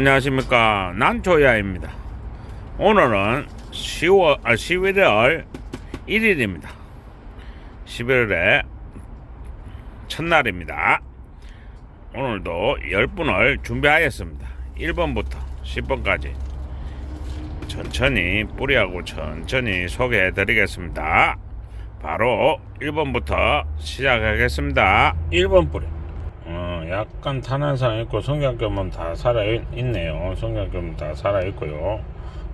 안녕하십니까. 난조야입니다. 오늘은 10월, 아, 11월 1일입니다. 11월의 첫날입니다. 오늘도 10분을 준비하였습니다. 1번부터 10번까지. 천천히 뿌리하고 천천히 소개해 드리겠습니다. 바로 1번부터 시작하겠습니다. 1번 뿌리 어, 약간 탄환상 있고 성장점은 다 살아있네요. 성장점은 다 살아있고요.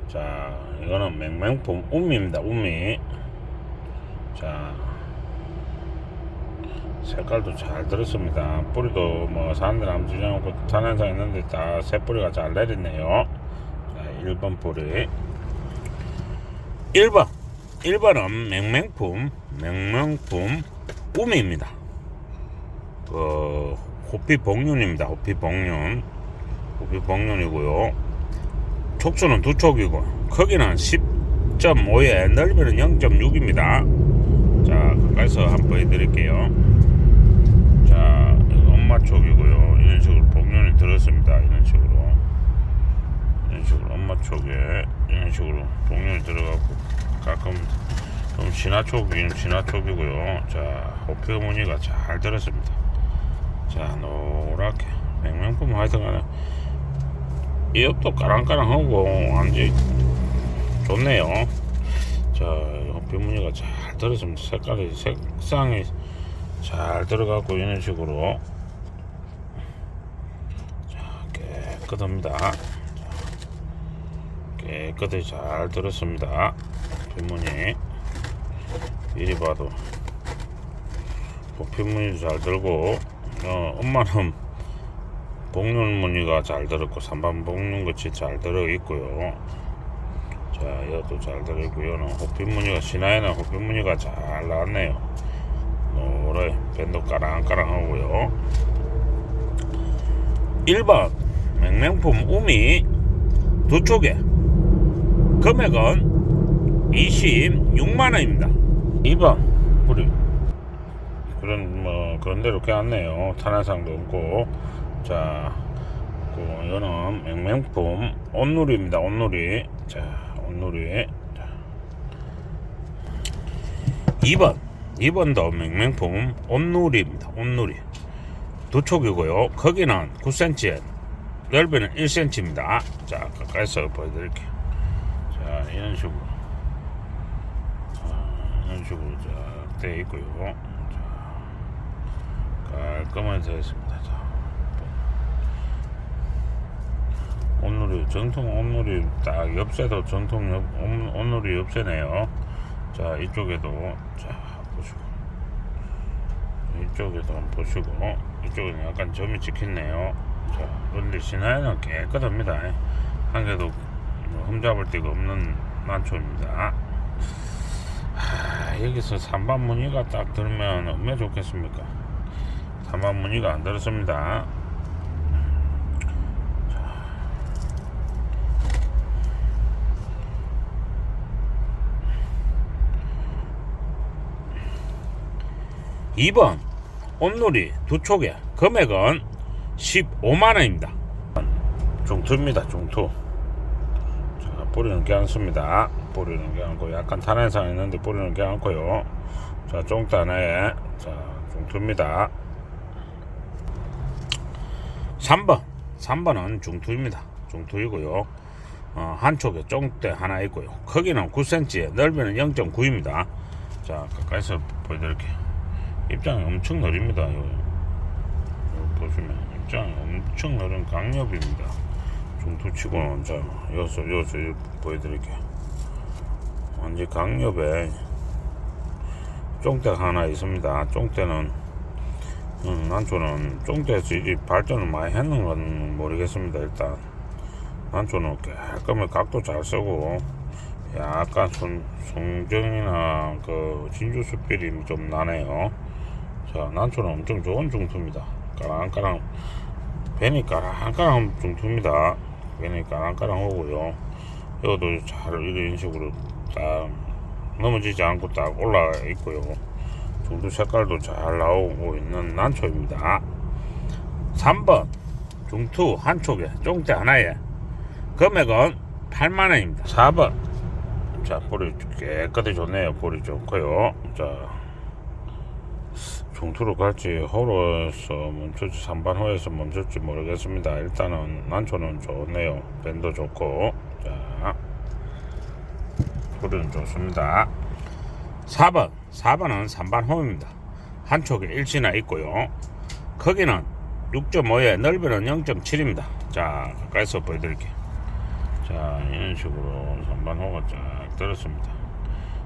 자, 이거는 맹맹품 우미입니다. 우미. 자, 색깔도 잘 들었습니다. 뿌리도 뭐 사람들 아무 주지 않고 탄환상 있는데 다 새뿌리가 잘 내렸네요. 자, 1번 뿌리. 1번. 1번은 맹맹품, 맹맹품 우미입니다. 그 호피 복륜입니다. 호피 복륜. 호피 복륜이고요. 촉수는 두 촉이고 크기는 10.5에 넓이는 0.6입니다. 자, 가까이서 한번 보여드릴게요. 자, 엄마 촉이고요. 이런 식으로 복륜이 들었습니다. 이런 식으로. 이런 식으로 엄마 촉에 이런 식으로 복륜이 들어가고 가끔 좀 진화촉이 진화촉이고요. 자, 호피 무늬가 잘 들었습니다. 자 노랗게 맹맹품 하여튼간에 이 옆도 까랑까랑하고 완전히 좋네요. 자 빗무늬가 잘 들었습니다. 색깔이 색상이 잘 들어가고 이런 식으로. 자 깨끗합니다. 자, 깨끗이 잘 들었습니다. 빗무늬. 이리 봐도. 빗무늬도 잘 들고 어, 엄마는 복륜 무늬가 잘 들었고 삼반 복륜 것이 잘 들어 있고요. 자, 이것도 잘 들어 있고요. 호핀 무늬가 신화에는 호핀 무늬가 잘 나왔네요. 노래 밴도 까랑까랑하고요. 1번 맹맹품 우미 두 쪽에 금액은 26만 원입니다. 2번 우리 그런 뭐 그런 대로 깨웠네요. 탄화상도 없고 자, 그 이거는 맹맹품 온누리입니다. 온누리 자, 온누리 자. 2번 2번도 맹맹품 온누리입니다. 온누리 두 촉이고요. 크기는 9cm, 넓이는 1cm입니다. 자, 가까이서 보여드릴게요. 자, 이런 식으로 자, 이런 식으로 쫙돼 있고요. 깔끔하게. 자, 온누리 정통 온누리 딱 정통 옆, 온- 온누리 옆새네요. 자 이쪽에도 자 보시고 이쪽에도 한번 보시고 이쪽에는 약간 점이 찍혔네요. 자 그런데 신화에는 깨끗합니다. 한 개도 뭐 흠잡을 데가 없는 난초입니다. 하, 여기서 삼반 무늬가 딱 들면 얼마나 좋겠습니까? 삼반 무늬가 안 들었습니다. 이 2번 온누리 두 촉에 금액은 15만원입니다. 중투입니다 중투. 자 뿌리는 괜찮습니다. 뿌리는 괜찮고 약간 탄환상 있는데 뿌리는 괜찮고요. 자 쫑단에 자 중투입니다 3번 3번은 중투입니다. 중투이고요. 어, 한쪽에 쫑대 하나 있고요. 크기는 9cm 넓이는 0.9입니다. 자 가까이서 보여드릴게요. 입장이 엄청 느립니다. 요, 요 보시면 입장이 엄청 느린 강력입니다. 중투치고는 자 여기서 이렇게 보여드릴게요. 완전 강력에 쫑대가 하나 있습니다. 쫑대는 음, 난초는 쫑대에서 이 발전을 많이 했는 건 모르겠습니다 일단. 난초는 깔끔하게 각도 잘 쓰고 약간 손, 송정이나 그 진주 숯필이 좀 나네요. 자 난초는 엄청 좋은 중투입니다. 까랑까랑 벤이 까랑까랑 중투입니다. 벤이 까랑까랑 오고요. 이것도 잘 이런 식으로 딱 넘어지지 않고 딱 올라가 있고요 중투 색깔도 잘 나오고 있는 난초입니다. 3번 중투 한쪽에 쫑대 하나에 금액은 8만원입니다. 4번. 자 볼이 깨끗이 좋네요. 볼이 좋고요. 자 중투로 갈지 호로에서 멈출지 3반 호에서 멈출지 모르겠습니다. 일단은 난초는 좋네요. 밴도 좋고. 자 볼은 좋습니다 4번 4번은 3반 호입니다. 한쪽에 일시나 있고요. 크기는 6.5에 넓이는 0.7입니다. 자 가까이서 보여드릴게요. 자 이런 식으로 3반 호가 쫙 들었습니다.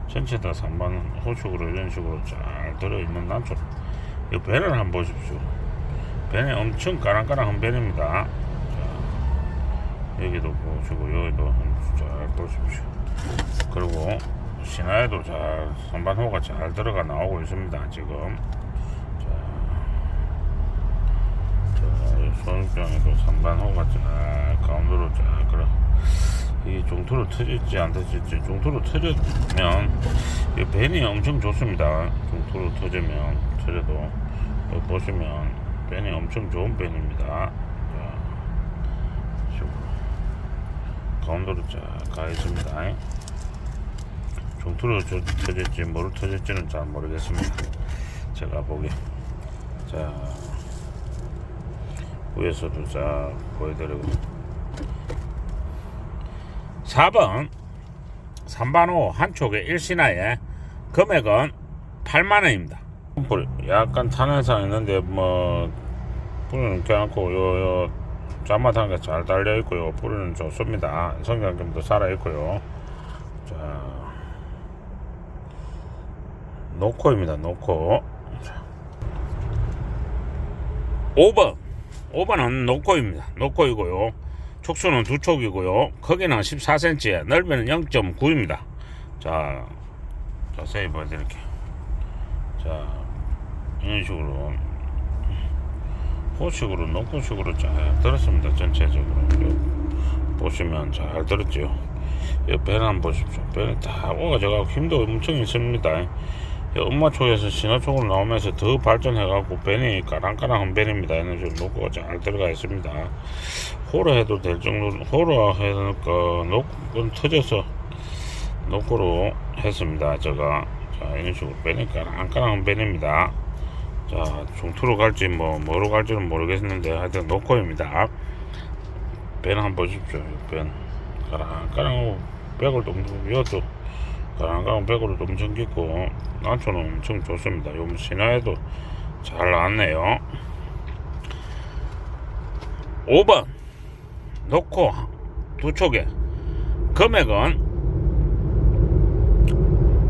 전체 다 3반 호축으로 이런 식으로 잘 들어있는 난초 이 배를 한번 보십시오. 배는 엄청 까랑까랑한 배입니다. 자, 여기도 보시고 여기도 한번 잘 보십시오. 그리고 신화에도 잘 선반호가 잘 들어가 나오고 있습니다 지금. 자, 자 소육장에도 선반호가 잘 가운데로 잘 그래. 이 종투로 터질지 안 터질지 종투로 터지면 이 벤이 엄청 좋습니다. 종투로 터지면 터져도. 여기 보시면 벤이 엄청 좋은 벤입니다. 자, 가운데로 쫙 가 있습니다 종투로 저- 터질지 뭐로 터질지는 잘 모르겠습니다. 제가 보기. 자 위에서도 쫙 보여드리고. 4번. 3반호 한쪽에 1신화에 금액은 8만원입니다. 약간 탄현상 있는데 뭐 뿌리는 껴안고 요 요 자마한 게잘 달려 있고요. 뿌리는 좋습니다. 성장점도 살아 있고요. 자 노코입니다 노코. 자. 5번. 5번은 노코입니다. 노코이고요. 촉수는 두 촉이고요. 크기는 14cm에 넓이는 0.9입니다. 자 자세히 보여드릴게요 자 이런 식으로. 호식으로 노코식으로 잘 들었습니다 전체적으로. 요 보시면 잘 들었죠. 이 배는 한번 보십시오. 배는 다 오가져가고 힘도 엄청 있습니다. 이 엄마 쪽에서 신호 쪽으로 나오면서 더 발전해갖고 벤이 까랑까랑한 벤입니다. 이런 식으로 노고가 잘 들어가 있습니다. 호로 해도 될 정도로 호로 해니까 노고는 터져서 노고로 했습니다. 제가 자 이런 식으로 벤이 까랑까랑한 벤입니다. 자 중투로 갈지 뭐 뭐로 갈지는 모르겠는데 하여튼 노코입니다. 벤 한번 보십시오. 벤 까랑까랑하고 백을 좀 이것도 가랑가랑 백으로 엄청 깊고 난초는 엄청 좋습니다. 요 신화에도 잘 나왔네요. 5번 놓고 두 촉에 금액은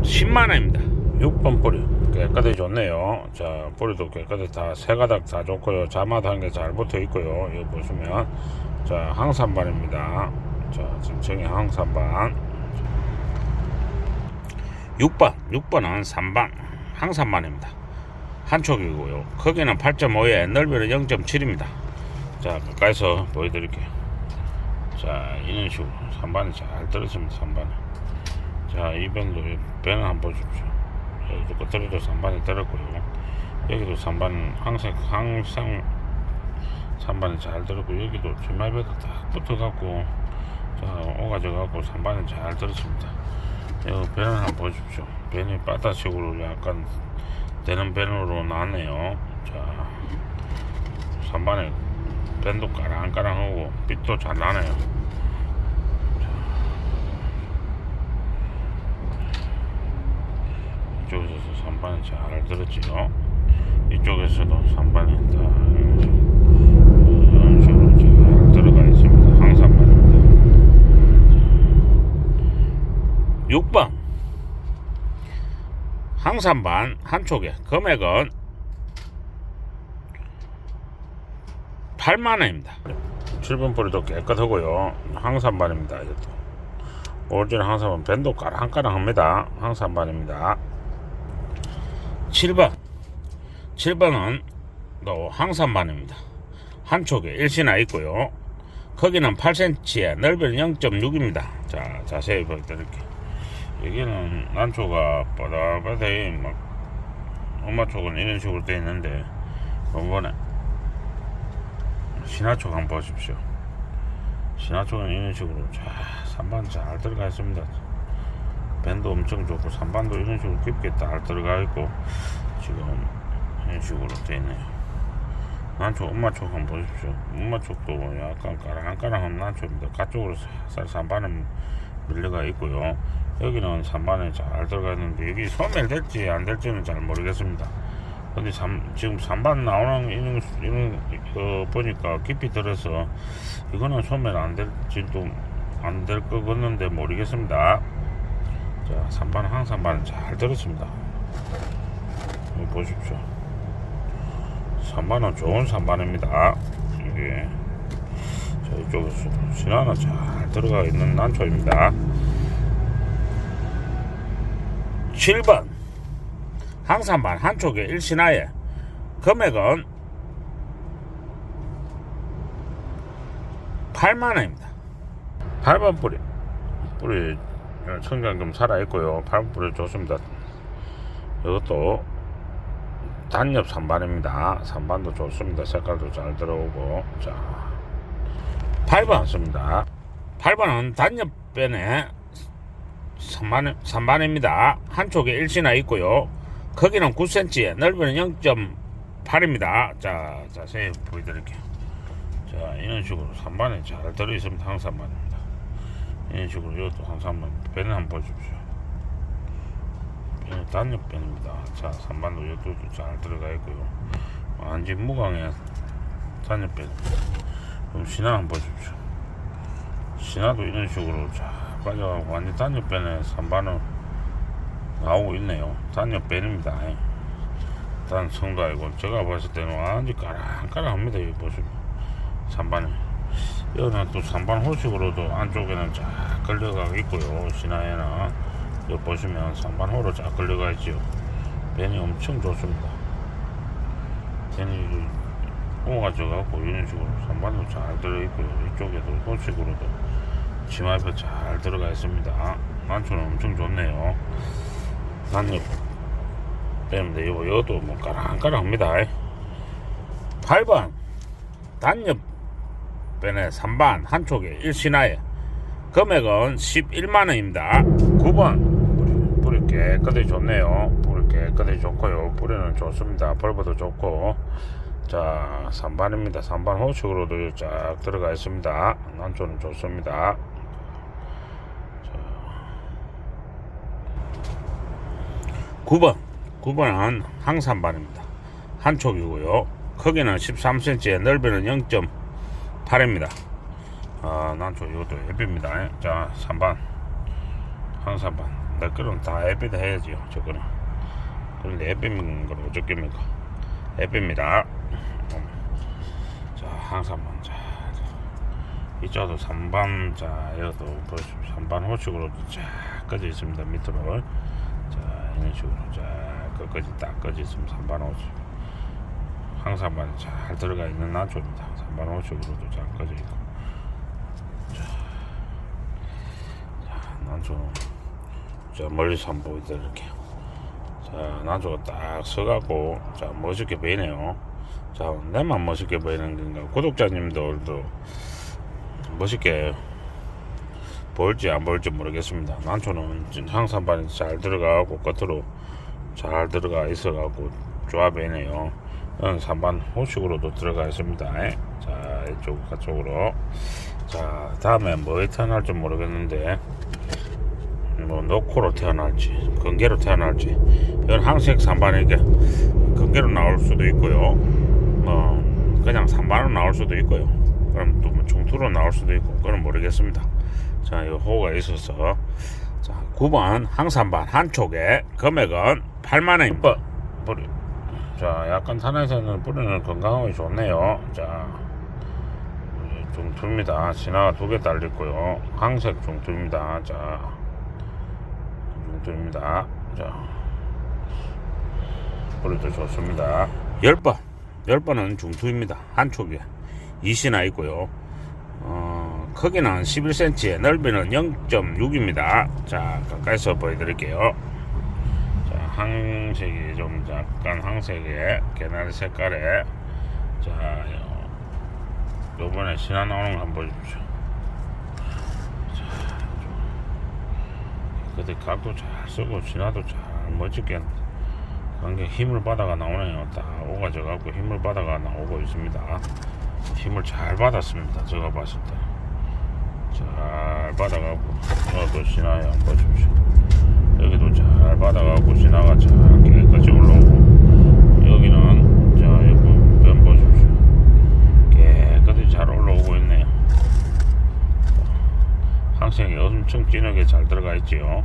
10만원입니다. 6번 뿌리 깨끗이 좋네요. 자 뿌리도 깨끗이 다 세 가닥 다 좋고요. 자마한 게잘 붙어 있고요. 여기 보시면 자 항산반입니다. 자 진청이 항산반 6번 6번은 3반 항산반입니다. 한쪽이고요. 크기는 8.5에 넓이는 0.7입니다. 자 가까이서 보여드릴게요. 자 이런 식으로 3반이 잘 들었습니다 3반이. 자이 밴도 배는 한번 보십시오. 여기도 끝에도 3반이 들었고요. 여기도 3반 항상 항상 3반이 잘 들었고 여기도 주말배도 딱 붙어갖고 자 오가져갖고 3반이 잘 들었습니다 이 배는 한번 보십시오. 배는 바다식으로 약간 되는 배으로 나네요. 자, 선반에 밴도 까랑까랑하고 빛도 잘 나네요. 자, 이쪽에서 선반이 잘 들었지요. 이쪽에서도 선반이 다 이런 식으로 잘 들어가 있습니다. 항산반입니다. 6번. 항산반 한쪽에 금액은 8만원입니다. 7번 뿌리도 깨끗하고요. 항산반입니다. 이것도. 오리지널 항산반 밴도 까랑까랑합니다. 항산반입니다. 7번. 7번은 또 항산반입니다. 한쪽에 일시나 있고요. 크기는 8cm에 넓이는 0.6입니다. 자 자세히 보여드릴게요 여기는 난초가 바닥바닥에 막 엄마 쪽은 이런 식으로 돼 있는데 이번에 신화촉 한번 보십시오. 신화촉은 이런 식으로 자 3반 잘 들어가 있습니다. 밴도 엄청 좋고 3반도 이런 식으로 깊게 딱 들어가 있고 지금 이런 식으로 되어 있네요. 난초 엄마촉 한번 보십시오. 엄마촉도 약간 까랑까랑한 난초입니다. 가쪽으로 살살 3반은 밀려가 있고요. 여기는 3반에 잘 들어가 있는데 여기 소멸 될지 안 될지는 잘 모르겠습니다. 근데 삼, 지금 3반 나오는 이런, 이런 거 보니까 깊이 들어서 이거는 소멸 안 될지도 안 될 것 같는데 모르겠습니다. 자, 3반 항상 반 잘 들었습니다. 보십시오. 3반은 좋은 3반입니다. 이게 자, 이쪽에서 신화는 잘 들어가 있는 난초입니다. 7번. 항산반 한쪽에 일신하에 금액은 8만원입니다. 8번 뿌리. 뿌리 청장금 살아있고요. 8번 뿌리 좋습니다. 이것도 단엽 3반입니다. 3반도 좋습니다. 색깔도 잘 들어오고. 자 8번 씁니다. 8번은 단엽 변에 3반, 3반입니다. 한쪽에 일신화 있고요. 거기는 9cm, 넓이는 0.8입니다. 자, 자세히 보여드릴게요. 자, 이런 식으로 3반에 잘 들어있습니다. 항산반입니다. 이런 식으로 이것도 항산반, 배는 한번 보십시오. 배는 단역배입니다. 자, 3반도 이것도 잘 들어가 있고요. 완전 무광의 단역배. 그럼 신화 한번 보십시오. 신화도 이런 식으로 자, 빠져가고 완전 단역배는 3반은 나오고 있네요. 단역배입니다. 단 성도 아니고 제가 봤을 때는 완전 까랑까랑합니다. 여기 보시면 3반에 여기는 또 3반 호식으로도 안쪽에는 쫙 걸려가고 있고요. 신화에는 여기 보시면 3반 호로 쫙 걸려가 있죠. 벤이 엄청 좋습니다. 벤이 오가져가고 이런 식으로 3반도 잘 들어있고요. 이쪽에도 호식으로도 치마에 잘 들어가 있습니다. 난초는 엄청 좋네요. 난잎 때문에 이거 이것도 뭐 까랑까랑합니다. 8번 단엽 변에 3반 한쪽에 1신화에 금액은 11만원입니다. 9번 뿌리, 뿌리 깨끗이 좋네요. 뿌리 깨끗이 좋고요. 뿌리는 좋습니다. 벌버도 좋고 자 3반입니다. 3반 호식으로도 쫙 들어가 있습니다. 난초는 좋습니다. 9번. 9번은 항산반입니다. 한쪽이고요. 크기는 13cm 넓이는 0.8입니다. 아 난초 이것도 앱입니다. 자 3반. 항산반. 내 거는 다 앱이다 해야지요 저거는. 그런데 앱인 걸 어쩌겠습니까? 앱입니다. 자 항산반. 자 이쪽도 3반. 자 이것도 보시죠 3반 호식으로 쫙 꺼져 있습니다 밑으로. 자 이런 식으로 자 끝까지 딱 꺼져 있으면 3반 50 항산반이 잘 들어가 있는 난초입니다. 3반 50으로도 잘 꺼져 있고. 자, 자 난초. 자 멀리서 한번 보여드릴게요. 자 난초가 딱 서갖고 자 멋있게 보이네요. 자 내만 멋있게 보이는 건가? 구독자님들도 멋있게 볼지 안 볼지 모르겠습니다. 난초는 항산반이 잘 들어가고 끝으로 잘 들어가 있어가고 조합이네요. 응, 산반 호식으로도 들어가 있습니다. 자 이쪽 그쪽으로 자 다음에 뭐에 태어날지 모르겠는데 뭐 노코로 태어날지 건개로 태어날지 이건 항색 산반이게 건개로 나올 수도 있고요. 뭐 그냥 산반으로 나올 수도 있고요. 그럼 또 뭐 중투로 나올 수도 있고 그건 모르겠습니다. 자, 이 호가 있어서 자, 9번 항산반 한쪽에 금액은 8만 원입니다. 뿌리. 자, 약간 산에서는 뿌리는 건강하기 좋네요. 자, 중투입니다. 진화가 두 개 달렸고요. 항색 중투입니다. 자, 중투입니다. 자, 뿌리도 좋습니다. 10번. 10번은 중투입니다. 한쪽에 이신화 있고요. 어, 크기는 11cm, 넓이는 0.6입니다. 자, 가까이서 보여드릴게요. 자, 항색이 좀 약간 항색의 개나리 색깔에 자, 요번에 신화 나오는 거 한번 보십시오. 자, 좀 그때 각도 잘 쓰고 신화도 잘 멋지게 관계 힘을 받아가 나오네요. 딱 오가져 갖고 힘을 받아가 나오고 있습니다. 힘을 잘 받았습니다. 제가 봤을 때. 잘 받아가고 저도 신화에 한번 보십시오. 여기도 잘 받아가고 신화가 잘 깨끗이 올라오고 여기는 자 여기 변 보십시오. 깨끗이 잘 올라오고 있네요. 항생이 엄청 진하게 잘 들어가 있지요.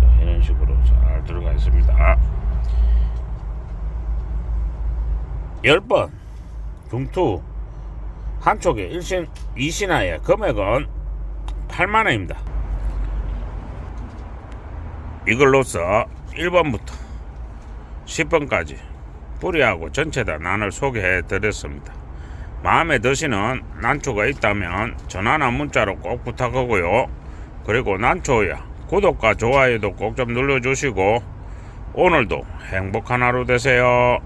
자 이런 식으로 잘 들어가 있습니다. 10번 중투 한쪽에 1신 2신화의 금액은 8만원입니다. 이걸로써 1번부터 10번까지 뿌리하고 전체 다 난을 소개해 드렸습니다. 마음에 드시는 난초가 있다면 전화나 문자로 꼭 부탁하고요. 그리고 난초야 구독과 좋아요도 꼭 좀 눌러주시고 오늘도 행복한 하루 되세요.